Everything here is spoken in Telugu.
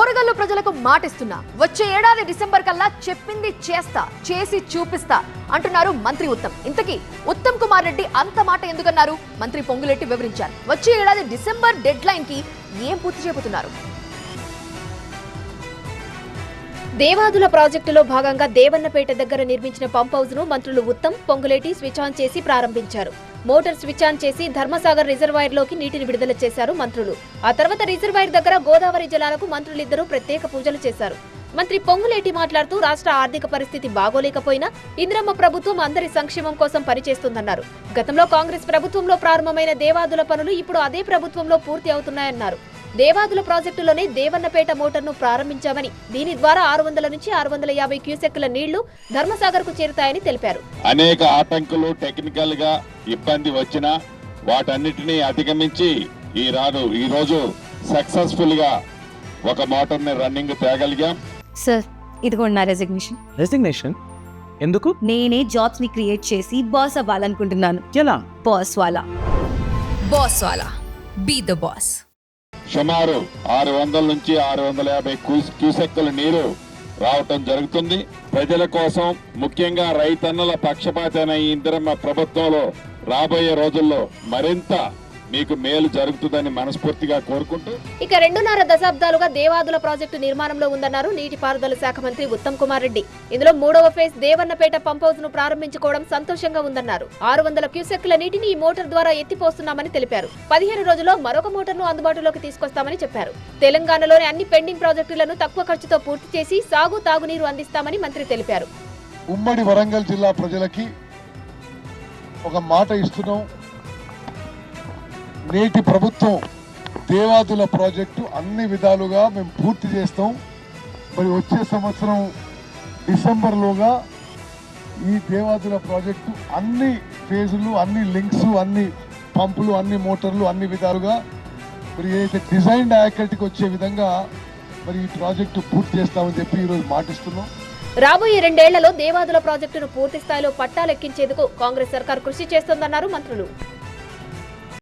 ఓరగల్లు ప్రజలకు మాటిస్తున్నా. వచ్చే ఏడాది డిసెంబర్ కల్లా చెప్పింది చేస్తా చేసి చూపిస్తా అంటున్నారు మంత్రి ఉత్తమ్. ఇంతకీ ఉత్తమ్ కుమార్ రెడ్డి అంత మాట ఎందుకన్నారు? మంత్రి పొంగులెట్టి వివరించారు. వచ్చే ఏడాది డిసెంబర్ డెడ్ లైన్కి ఏం పూర్తి చేపుతున్నారు దేవాదుల ప్రాజెక్టులో భాగంగా దేవన్నపేట దగ్గర నిర్మించిన పంప్ హౌస్ను మంత్రులు ఉత్తమ్ పొంగులేటి స్విచ్ ఆన్ చేసి ప్రారంభించారు. మోటార్ స్విచ్ ఆన్ చేసి ధర్మసాగర్ రిజర్వాయర్లోకి నీటిని విడుదల చేశారు మంత్రులు. ఆ తర్వాత రిజర్వాయర్ దగ్గర గోదావరి జలాలకు మంత్రులిద్దరూ ప్రత్యేక పూజలు చేశారు. మంత్రి పొంగులేటి మాట్లాడుతూ రాష్ట్ర ఆర్థిక పరిస్థితి బాగోలేకపోయినా ఇంద్రమ్మ ప్రభుత్వం అందరి సంక్షేమం కోసం పనిచేస్తుందన్నారు. గతంలో కాంగ్రెస్ ప్రభుత్వంలో ప్రారంభమైన దేవాదుల పనులు ఇప్పుడు అదే ప్రభుత్వంలో పూర్తి అవుతున్నాయన్నారు. దేవాదుల ప్రాజెక్టులోనే దేవన్నపేట మోటార్ను ప్రారంభించామని దీని ద్వారా ఆరు వందల నుంచి ఆరు వందల యాభై క్యూసెక్కుల నీళ్ళు ధర్మసాగర్కు చేరుతాయని తెలిపారు. అనేక ఆటంకులు టెక్నికల్గా ఇబ్బంది వచ్చినా వాటన్నిటినీ అధిగమించి ఈ రాను ఈ రోజు సక్సెస్ఫుల్గా ఒక మోటార్ని రన్నింగ్ తేగలిగాం. సార్ ఇదిగోండి నా రెసిగ్నేషన్ రెసిగ్నేషన్ ఎందుకు? నేనే జాబ్స్ని క్రియేట్ చేసి బాస్ అవ్వాలనుకుంటున్నాను. ఎలా? బాస్ వాలా. Boss Wala. Be the boss. సుమారు ఆరు వందల నుంచి ఆరు వందల యాభై క్యూసెక్కుల నీరు రావటం జరుగుతుంది. ప్రజల కోసం ముఖ్యంగా రైతన్నల పక్షపాతైన ఈ ఇందిరమ్మ ప్రభుత్వంలో రాబోయే రోజుల్లో మరింత మీకు మేలు జరుగుతుందని మనస్ఫూర్తిగా కోరుకుంటూ ఇక రెండున్నర దశాబ్దాలుగా దేవాదుల ప్రాజెక్టు నిర్మాణంలో ఉందన్నారు నీటిపారుదల శాఖ మంత్రి ఉత్తమ్ కుమార్ రెడ్డి. ఇందులో మూడవ ఫేజ్ దేవన్నపేట పంప్ హౌస్ను ప్రారంభించుకోవడం సంతోషంగా ఉందన్నారు. ఆరు వందల క్యూసెక్ల నీటిని ఈ మోటార్ ద్వారా ఎత్తిపోస్తున్నామని తెలిపారు. పదిహేను రోజుల్లో మరొక మోటార్ను అందుబాటులోకి తీసుకొస్తామని చెప్పారు. తెలంగాణలోని అన్ని పెండింగ్ ప్రాజెక్టులను తక్కువ ఖర్చుతో పూర్తి చేసి సాగు తాగునీరు అందిస్తామని మంత్రి తెలిపారు. ఉమ్మడి వరంగల్ జిల్లా ప్రజలకి ఒక మాట ఇస్తున్నాం. నేటి ప్రభుత్వం దేవాదుల ప్రాజెక్టు అన్ని విధాలుగా మేము పూర్తి చేస్తాం. మరి వచ్చే సంవత్సరం డిసెంబర్లోగా ఈ దేవాదుల ప్రాజెక్టు అన్ని ఫేజులు అన్ని లింక్స్ అన్ని పంపులు అన్ని మోటార్లు అన్ని విధాలుగా మరి ఏదైతే డిజైన్ యాక్టికి వచ్చే విధంగా మరి ఈ ప్రాజెక్టు పూర్తి చేస్తామని చెప్పి ఈరోజు మాటిస్తున్నాం. రాబోయే రెండేళ్ళలో దేవాదుల ప్రాజెక్టును పూర్తి స్థాయిలో పట్టాలెక్కించేందుకు కాంగ్రెస్ సర్కార్ కృషి చేస్తోందన్నారు మంత్రులు.